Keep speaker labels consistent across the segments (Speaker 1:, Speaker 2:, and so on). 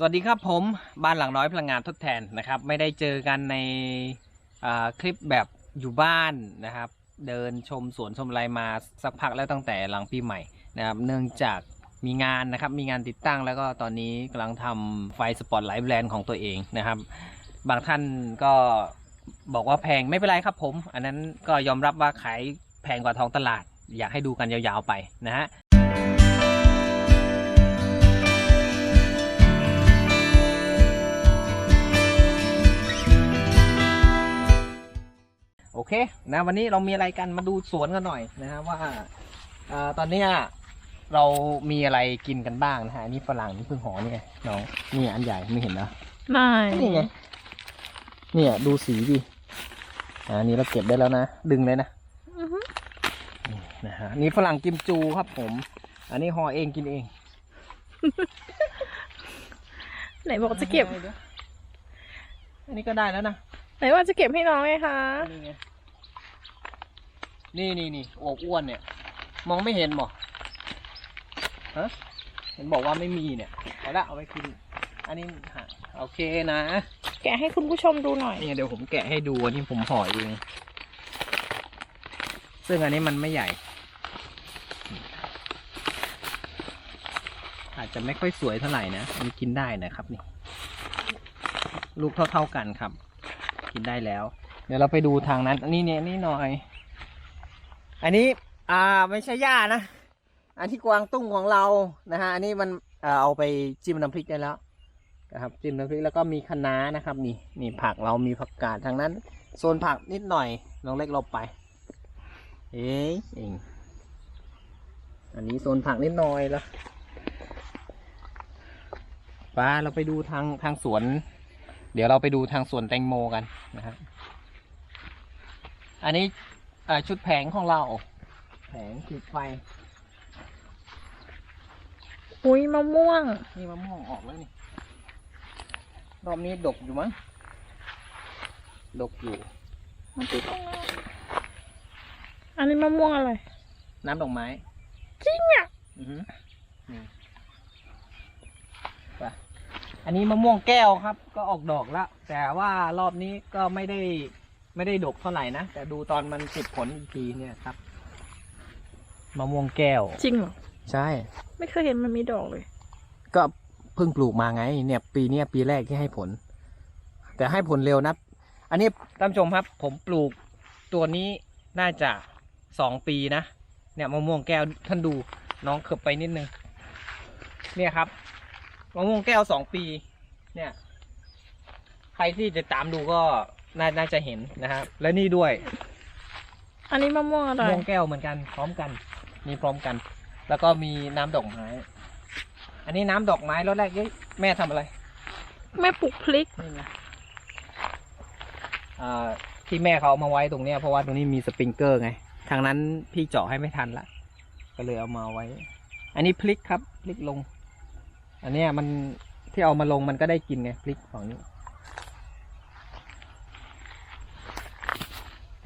Speaker 1: สวัสดีครับผมบ้านหลังน้อยพลังงานทดแทนนะครับ ไม่ได้เจอกันในคลิปแบบอยู่บ้านนะครับ เดินชมสวนชมไรมาสักพักแล้วตั้งแต่หลังปีใหม่นะครับ เนื่องจากมีงานนะครับมีงานติดตั้งแล้วก็ตอนนี้กำลังทำไฟสปอตไลท์แบรนด์ของตัวเองนะครับ บางท่านก็บอกว่าแพงไม่เป็นไรครับผม อันนั้นก็ยอมรับว่าขายแพงกว่าท้องตลาด อยากให้ดูกันยาวๆไปนะฮะ เคนะวันนี้เรามีอะไรกันมาดูสวนกันหน่อยนะฮะว่าอาตอนเนี้ยเรามีอะไรกินกันบ้างนะฮะอันนี่ฝรั่งนี่เพิ่งห่อนี่ไงน้องนี่อันใหญ่ไม่เห็นนะ
Speaker 2: ไม่
Speaker 1: นี่ไงเนี่ยดูสีดิอ่านี่เราเก็บได้แล้วนะดึงเลยนะ
Speaker 2: อือฮึ
Speaker 1: นี่นะฮะนี่ฝรั่งกิมจูครับผม อันนี้ห่อเองกินเอง
Speaker 2: ไหนบอกจะเก็บ
Speaker 1: อันนี้ก็ได้แล้วนะ
Speaker 2: ไหนว่าจะเก็บให้น้องไงคะ
Speaker 1: นี่ไง นี่นี่นี่โอบอ้วนเนี่ย มองไม่เห็นหรอฮะเห็นบอกว่าไม่มีเนี่ยเอาละเอาไปกิน อันนี้ฮะโอเคนะ
Speaker 2: แกะให้คุณผู้ชมดูหน่อย
Speaker 1: นี่เดี๋ยวผมแกะให้ดูอันนี้ผมห่อเองซึ่งอันนี้มันไม่ใหญ่ อาจจะไม่ค่อยสวยเท่าไหร่นะอันนี้กินได้นะครับนี่ ลูกเท่าๆกันครับ กินได้แล้ว เดี๋ยวเราไปดูทางนั้นอันนี้เนี่ยนี่หน่อย อันนี้อ่าไม่ใช่หญ้านะ อันที่กวางตุ้งของเรานะฮะอันนี้มันเอาไปจิ้มน้ำพริกได้แล้วนะครับจิ้มน้ำพริกแล้วก็มีคะน้านะครับ นี่นี่ผักเรามีผักกาดทางนั้นโซนผักนิดหน่อยลองเล็กลบไปเอ๊ะเองอันนี้โซนผักนิดหน่อยแล้วป้าเราไปดูทางทางสวน เดี๋ยวเราไปดูทางสวนแตงโมกันนะครับ อันนี้ ชุดแผงของเรา แผงขีดไฟ
Speaker 2: อุ้ยมะม่วง
Speaker 1: นี่มะม่วงออกแล้วนี่รอบนี้ดกอยู่มั้งดกอยู่
Speaker 2: อันนี้มะม่วงอะไร
Speaker 1: น้ำดอกไม้
Speaker 2: จริงอะ
Speaker 1: อือฮึนี่ไปอันนี้มะม่วงแก้วครับ ก็ออกดอกแล้ว แต่ว่ารอบนี้ก็ไม่ได้ ไม่ได้ดกเท่าไหร่นะ แต่ดูตอนมันติดผลอีกทีเนี่ยครับมะม่วงแก้ว
Speaker 2: จริงเหรอ
Speaker 1: ใช่
Speaker 2: ไม่เคยเห็นมันมีดอกเลย
Speaker 1: ก็เพิ่งปลูกมาไง เนี่ย ปีเนี้ยปีแรกที่ให้ผล แต่ให้ผลเร็วนะ อันนี้ท่านผู้ชมครับ ผมปลูกตัวนี้น่าจะสองปีนะ เนี่ยมะม่วงแก้วท่านดูน้องเขบไปนิดนึง เนี่ยครับมะม่วงแก้วสองปี เนี่ย ใครที่จะตามดูก็ น่าน่าจะเห็นนะครับ และนี่ด้วย
Speaker 2: อันนี้มะม่วงอะไร
Speaker 1: ม่วงแก้วเหมือนกัน พร้อมกัน มีพร้อมกัน แล้วก็มีน้ำดอกไม้ อันนี้น้ำดอกไม้รถแรกเย้ยแม่ทำอะไร
Speaker 2: แม่ปลูกพริก
Speaker 1: นี่ไงอ่าที่แม่เขาเอามาไว้ตรงเนี้ยเพราะว่าตรงนี้มีสปริงเกอร์ไง ทางนั้นพี่เจาะให้ไม่ทันละ ก็เลยเอามาไว้ อันนี้พลิกครับพลิกลง อันเนี้ยมันที่เอามาลงมันก็ได้กินไงพลิกฝั่งนี้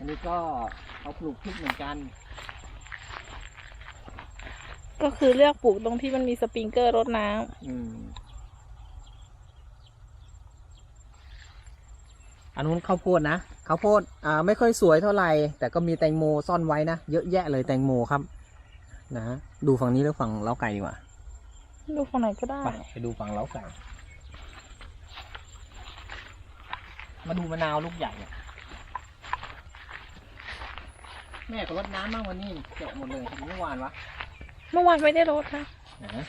Speaker 1: อันนี้ก็เอาปลูกพริกเหมือนกัน
Speaker 2: ก็คือเลือกปลูกตรงที่มันมีสปริงเกอร์รดน้ำ
Speaker 1: อืมอันนู้นข้าวโพดนะข้าวโพดอ่าไม่ค่อยสวยเท่าไหร่ แต่ก็มีแตงโมซ่อนไว้นะเยอะแยะเลยแตงโมครับ นะดูฝั่งนี้หรือฝั่งเล้าไก่ดีกว่า
Speaker 2: ดูฝั่งไหนก็ได้
Speaker 1: ไปไปดูฝั่งเล้าไก่มาดูมะนาวลูกใหญ่อะ แม่ก็รดน้ำมากวันนี้เจาะหมดเลยเมื่อวานวะ
Speaker 2: เมื่อวานไม่ได้รดนะ
Speaker 1: นะ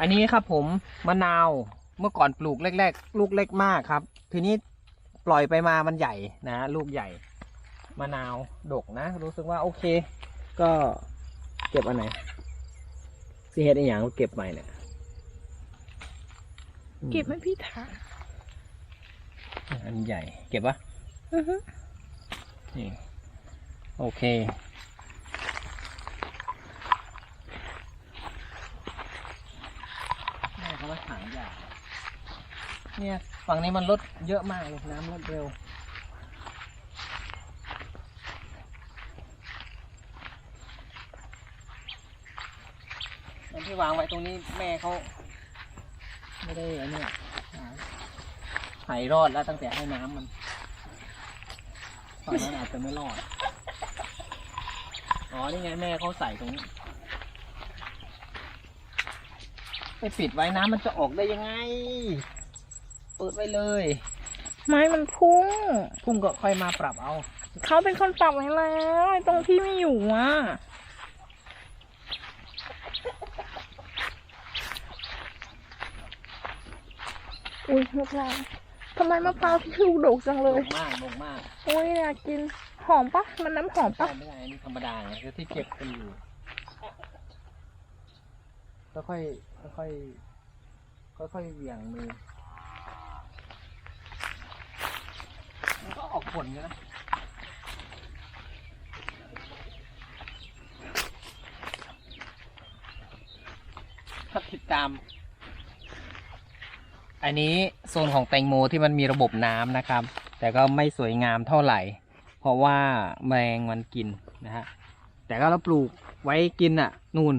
Speaker 1: อันนี้ครับผมมะนาวเมื่อก่อนปลูกแรกๆลูกเล็กมากครับ ทีนี้ปล่อยไปมามันใหญ่นะ ลูกใหญ่มะนาวดกนะ รู้สึกว่าโอเค ก็เก็บอันไหนสิเฮ็ดอีหยังก็เก็บไปเนี่ยอืม
Speaker 2: เก็บให้พี่ถาน
Speaker 1: อันใหญ่ เก็บปะ
Speaker 2: อือฮึ
Speaker 1: นี่ โอเคแม่เขาว่าถังใหญ่เนี่ยฝั่งนี้มันลดเยอะมากเลยน้ำลดเร็วอันที่วางไว้ตรงนี้แม่เขาไม่ได้อ้เนี่ยอ่าไถรอดแล้วตั้งแต่ให้น้ำมันฝั่งนั้นอาจจะไม่รอด อ๋อ นี่ไงแม่เขาใส่ตรงนี้ไปปิดไว้น้ำมันจะออกได้ยังไง เปิดไว้เลย
Speaker 2: ไม้มันพุ่ง
Speaker 1: พุ่งก็ค่อยมาปรับเอา
Speaker 2: เขาเป็นคนปรับไว้แล้วไอ้ตรงที่ไม่อยู่อะ อุ้ยมะพร้าวทำไมมะพร้าวที่ลูกดกจังเล
Speaker 1: ล
Speaker 2: ย
Speaker 1: งมากลงมาก
Speaker 2: อุ้ยอยากกินห อมปะมันน้ำหอมปะ
Speaker 1: ไม่ได้อันนี้ธรรมดาไงคือที่เก็บกันอยู่ก็ค่อยค่อยค่อยค่อยเหวี่ยงมือมันก็ออกผลนะถ้าติดตาม อันนี้โซนของแตงโมที่มันมีระบบน้ำนะครับ แต่ก็ไม่สวยงามเท่าไหร่ เพราะว่าแมลงมันกินนะฮะแต่ก็เราปลูกไว้กินอะ นู่น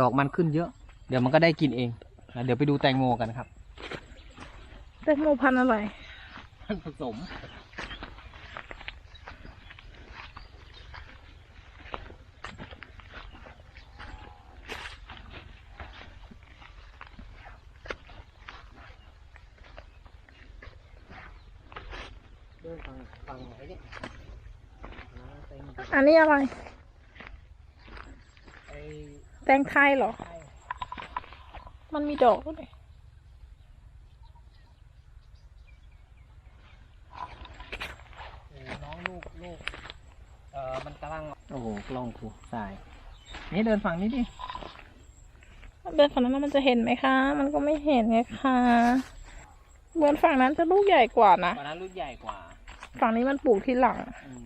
Speaker 1: ดอกมันขึ้นเยอะ เดี๋ยวมันก็ได้กินเองนะเดี๋ยวไปดูแตงโมกันครับ
Speaker 2: แตงโมพันธุ์อะไร
Speaker 1: มันผสม เดินฟังฟังไหนเนี่ยอ่าแตง
Speaker 2: อั นนี้อะไร
Speaker 1: ไอ้
Speaker 2: แตงไทยเหรอ
Speaker 1: ไข่
Speaker 2: มันมีดอกด้วย
Speaker 1: เออน้องลูกลูกเออมันกำลัง โอ้โห กล้องกูสาย นี่เดินฝั่งนี้ดิ
Speaker 2: เดินฝั่งนั้นมันจะเห็นไหมคะ มันก็ไม่เห็นไงคะเหมือนฝั่งนั้นจะลูกใหญ่กว่านะ
Speaker 1: ตอนนั้นลูกใหญ่กว่า
Speaker 2: ฝั่งนี้มันปลูกที่หลัง
Speaker 1: อืม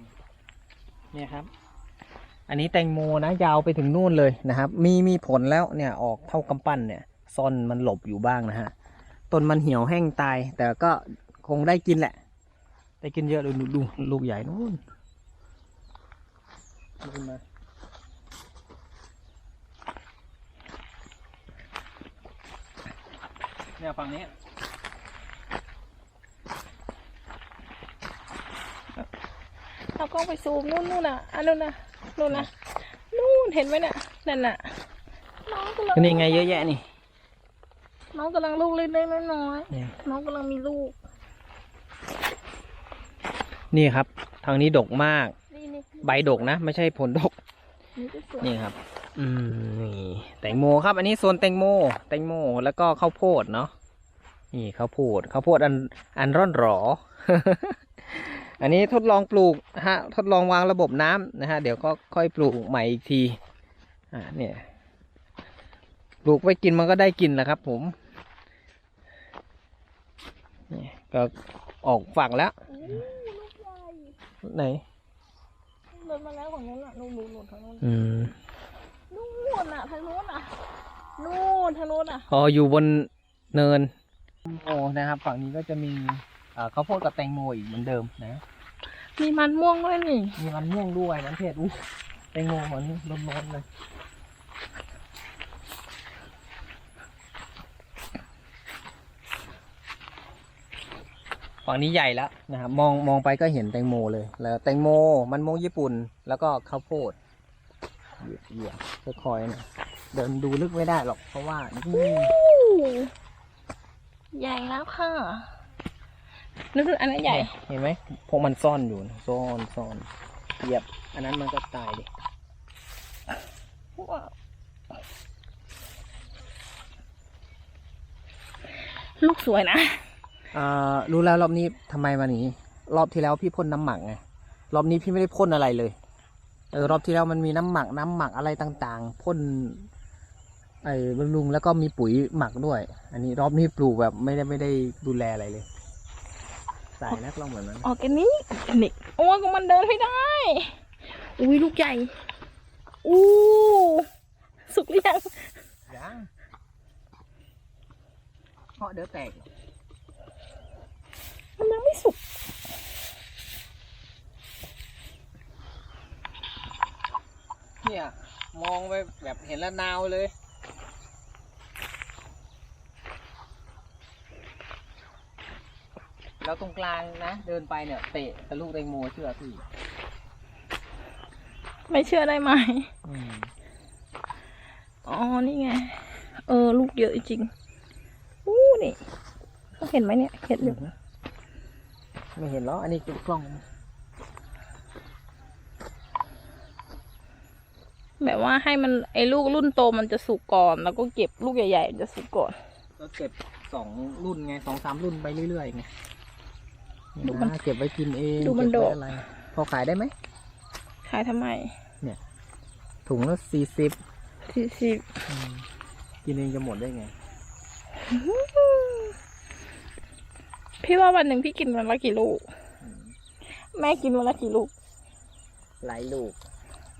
Speaker 1: เนี่ยครับ อันนี้แตงโมนะยาวไปถึงนู่นเลยนะครับ มีมีผลแล้วเนี่ยออกเท่ากำปั้นเนี่ยซ่อนมันหลบอยู่บ้างนะฮะต้นมันเหี่ยวแห้งตาย แต่ก็คงได้กินแหละ ได้กินเยอะเลยดูลูกใหญ่นู่นดูมาเนี่ยฝั่งนี้
Speaker 2: เราก็ไปซูมนู่นนู่นน่ะอันนู้นน่ะนู่นน่ะนู่นเห็นไหมน่ะนั่นน่ะน้องกำลัง
Speaker 1: นี่ไงเยอะแยะนี่
Speaker 2: น้องกำลังลูกเล็กๆน้อย
Speaker 1: เนี่ย
Speaker 2: ๆน้องกำลังมีลูก
Speaker 1: นี่ครับ ทางนี้ดกมาก
Speaker 2: นี่นี่
Speaker 1: ใบดกนะ ไม่ใช่ผลดก
Speaker 2: นี่ก็สวย
Speaker 1: นี่ครับ อืมนี่แตงโมครับ อันนี้โซนแตงโม แตงโมแล้วก็ข้าวโพดเนาะนี่ข้าวโพดข้าวโพดอันอันร่อนหรอ อันนี้ทดลองปลูกนะฮะทดลองวางระบบน้ำนะฮะเดี๋ยวก็ค่อยปลูกใหม่อีกทีอ่าเนี่ยปลูกไว้กินมันก็ได้กินแหละครับ ผมนี่ก็ออกฝักแล้ว
Speaker 2: อู้ลูกใหญ่
Speaker 1: ไหน
Speaker 2: เดินมาแล้วของนู้นน่ะนู่นนู่นนู่นทางนู้น
Speaker 1: อืม
Speaker 2: นู่นน่ะทางนู้นน่ะนู่นทางนู้นน่ะ
Speaker 1: พออยู่บนเนินโอ้นะครับ ฝั่งนี้ก็จะมีเอ่อข้าวโพดกับแตงโมอีกเหมือนเดิมนะ
Speaker 2: มีมันม่วงด้วยนี่
Speaker 1: มีมันม่วงด้วยมันเทศอู้แตงโมเหมือนร้อนๆเลยฝั่งนี้ใหญ่แล้วนะครับมองมองไปก็เห็นแตงโมเลย แล้วแตงโมมันม่วงญี่ปุ่น แล้วก็ข้าวโพดเหยียบเหยียบค่อยๆนะเดินดูลึกไม่ได้หรอกเพราะว่านี่
Speaker 2: อู้ใหญ่แล้วค่ะ นึกถึงอันนั้นใหญ่
Speaker 1: เห็นไหมพวกมันซ่อนอยู่นะซ่อนซ่อนเหยียบ อันนั้นมันก็ตายดิ
Speaker 2: ว้าวลูกสวยนะ
Speaker 1: อ่ารู้แล้วรอบนี้ทำไมมาหนีรอบที่แล้วพี่พ่นน้ำหมักไงรอบนี้พี่ไม่ได้พ่นอะไรเลยเออรอบที่แล้วมันมีน้ำหมักน้ำหมักอะไรต่างๆพ่นไอ้บำรุงแล้วก็มีปุ๋ยหมักด้วย อันนี้รอบนี้ปลูกแบบไม่ได้ไม่ได้ดูแลอะไรเลย ใส่แล้วลองเหมือนนั้น
Speaker 2: ออร์แกนิกออร์แกนิกโอ้ยก็มันเดินไม่ได้ อุ้ยลูกใหญ่ อู้สุกหรือยัง
Speaker 1: ยังเพราะเดี๋ยวแตก
Speaker 2: มันยังไม่สุก
Speaker 1: เนี่ยมองไปแบบเห็นแล้วนาวเลย แล้ วตรงกลางนะ เดินไปเนี่ยเตะแต่ลูกแตงโมเชื่อพี่
Speaker 2: ไม่เชื่อได้ไหม
Speaker 1: อืม
Speaker 2: อ๋อ นี่ไง เออ ลูกเยอะจริงอู้นี่เห็นไหมเนี่ย เห็นอยู่
Speaker 1: ไม่เห็นหรอ อันนี้กล้อง
Speaker 2: แบบว่าให้มันไอ้ลูกรุ่นโตมันจะสุกก่อน แล้วก็เก็บลูกใหญ่ๆมันจะสุกก่อน
Speaker 1: ก็เก็บสองรุ่นไงสองสามรุ่นไปเรื่อยๆไง
Speaker 2: ดูมัน
Speaker 1: นะเก็บไว้กินเอง
Speaker 2: ดูมัน
Speaker 1: เก็บไว้
Speaker 2: ดก
Speaker 1: อะไรพอขายได้ไหม
Speaker 2: ขายทำไม
Speaker 1: ถุงละสี่สิบ
Speaker 2: สี่สิบ
Speaker 1: กินเองจะหมดได้ไง
Speaker 2: พี่ว่าวันหนึ่งพี่กินวันละกี่ลูก แม่กินวันละกี่ลูก
Speaker 1: หลายลูก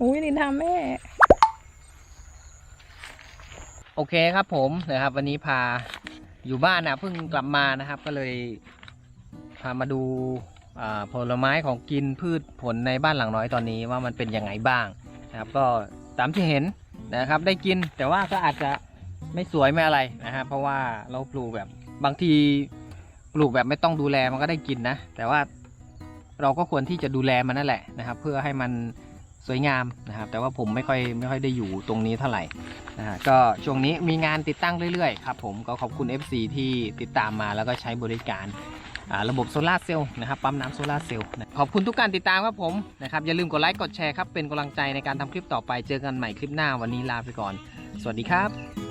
Speaker 2: อุ้ยนินทาแม่
Speaker 1: โอเคครับผมนะครับ วันนี้พาอยู่บ้านนะเพิ่งกลับมานะครับ ก็เลย พามาดูผลไม้ของกินพืชผลในบ้านหลังน้อยตอนนี้ว่ามันเป็นยังไงบ้างนะครับ ก็ตามที่เห็นนะครับได้กินแต่ว่าก็อาจจะไม่สวยไม่อะไรนะครับเพราะว่าเราปลูกแบบบางทีปลูกแบบไม่ต้องดูแลมันก็ได้กินนะ แต่ว่าเราก็ควรที่จะดูแลมันนั่นแหละนะครับ เพื่อให้มันสวยงามนะครับ แต่ว่าผมไม่ค่อยไม่ค่อยได้อยู่ตรงนี้เท่าไหร่นะฮะก็ช่วงนี้มีงานติดตั้งเรื่อยๆครับผมก็ขอบคุณ FC ที่ติดตามมาแล้วก็ใช้บริการ ระบบโซลาร์เซลล์นะครับปั๊มน้ำโซลาร์เซลล์ขอบคุณทุกการติดตามครับผมนะครับอย่าลืมกดไลค์กดแชร์ครับเป็นกำลังใจในการทำคลิปต่อไปเจอกันใหม่คลิปหน้าวันนี้ลาไปก่อน สวัสดีครับ